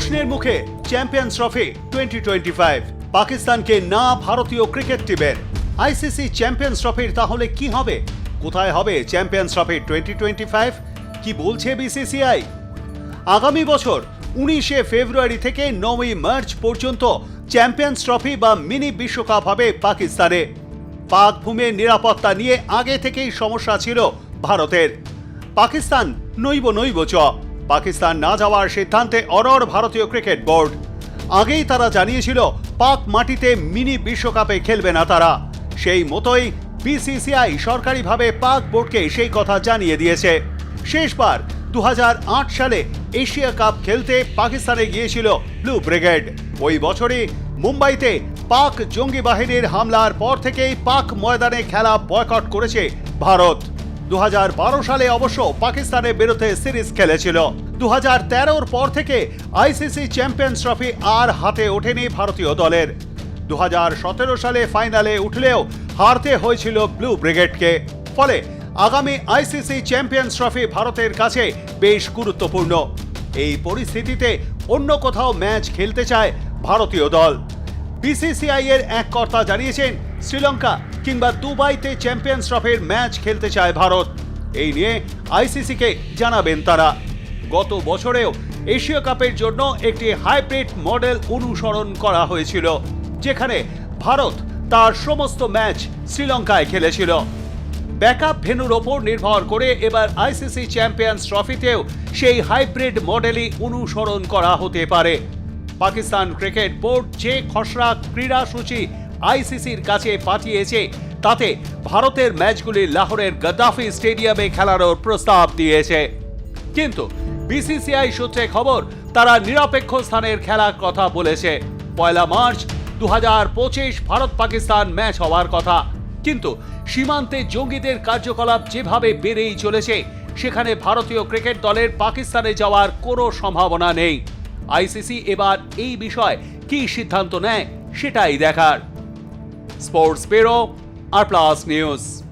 প্রশ্নের মুখে champions trophy twenty twenty five পাকিস্তানকে না ভারতীয় ক্রিকেট টিমের। আইসিসি চ্যাম্পিয়ন্স ট্রফির তাহলে কি হবে? কোথায় হবে champions trophy twenty twenty five কি বলছে বিসিসিআই? আগামী বছর উনিশে ফেব্রুয়ারি থেকে নয়ই মার্চ পর্যন্ত চ্যাম্পিয়ন্স ট্রফি বা মিনি বিশ্বকাপ হবে পাকিস্তানে। পাক ভূমির নিরাপত্তা নিয়ে আগে থেকেই সমস্যা ছিল ভারতের। পাকিস্তান নৈব নৈব চ। পাকিস্তান না যাওয়ার সিদ্ধান্তে অরর ভারতীয় ক্রিকেট বোর্ড। আগেই তারা জানিয়েছিল, পাক মাটিতে মিনি বিশ্বকাপে খেলবে না তারা। সেই মতোই বিসিসিআই সরকারিভাবে পাক বোর্ডকে সেই কথা জানিয়ে দিয়েছে। শেষবার দু হাজার আট সালে এশিয়া কাপ খেলতে পাকিস্তানে গিয়েছিল ব্লু ব্রিগেড। ওই বছরই মুম্বাইতে পাক জঙ্গি বাহিনীর হামলার পর থেকেই পাক ময়দানে খেলা বয়কট করেছে ভারত। দু হাজার বারো সালে অবশ্য পাকিস্তানের বিরুদ্ধে সিরিজ খেলেছিল। দু হাজার পর থেকে আইসিসি চ্যাম্পিয়ন্স ট্রফি আর হাতে ওঠেনি ভারতীয় দলের। দুহাজার সতেরো সালে ফাইনালে উঠলেও হারতে হয়েছিল ব্লু ব্রিগেডকে। ফলে আগামী আইসিসি চ্যাম্পিয়ন্স ট্রফি ভারতের কাছে বেশ গুরুত্বপূর্ণ। এই পরিস্থিতিতে অন্য কোথাও ম্যাচ খেলতে চায় ভারতীয় দল। বিসিসিআই এর এক কর্তা জানিয়েছেন, শ্রীলঙ্কা কিংবা দুবাইতে চ্যাম্পিয়ন্স ট্রফির ম্যাচ খেলতে চায় ভারত। এই নিয়ে আইসিসিকে জানাবেন তারা। গত বছরেও এশিয়া কাপের জন্য একটি হাইব্রিড মডেল অনুসরণ করা হয়েছিল, যেখানে ভারত তার সমস্ত ম্যাচ শ্রীলঙ্কায় খেলেছিল। ব্যাকআপ ভেন্যুর ওপর নির্ভর করে এবার আইসিসি চ্যাম্পিয়ন্স ট্রফিতেও সেই হাইব্রিড মডেলই অনুসরণ করা হতে পারে। পাকিস্তান ক্রিকেট বোর্ড যে খসড়া ক্রীড়া সূচি আইসিসির কাছে পাঠিয়েছে। তাতে ভারতের ম্যাচগুলি লাহোরের গদ্দাফি স্টেডিয়ামে খেলারও প্রস্তাব দিয়েছে। কিন্তু বিসিসিআই সূত্রে খবর, তারা নিরপেক্ষ স্থানের খেলার কথা বলেছে। পয়লা মার্চ দুহাজার পঁচিশ ভারত পাকিস্তান ম্যাচ হওয়ার কথা। কিন্তু সীমান্তে জঙ্গিদের কার্যকলাপ যেভাবে বেড়েই চলেছে, সেখানে ভারতীয় ক্রিকেট দলের পাকিস্তানে যাওয়ার কোনো সম্ভাবনা নেই। আইসিসি এবার এই বিষয়ে কি সিদ্ধান্ত নেয়, সেটাই দেখার। Sports Bureau, R Plus News.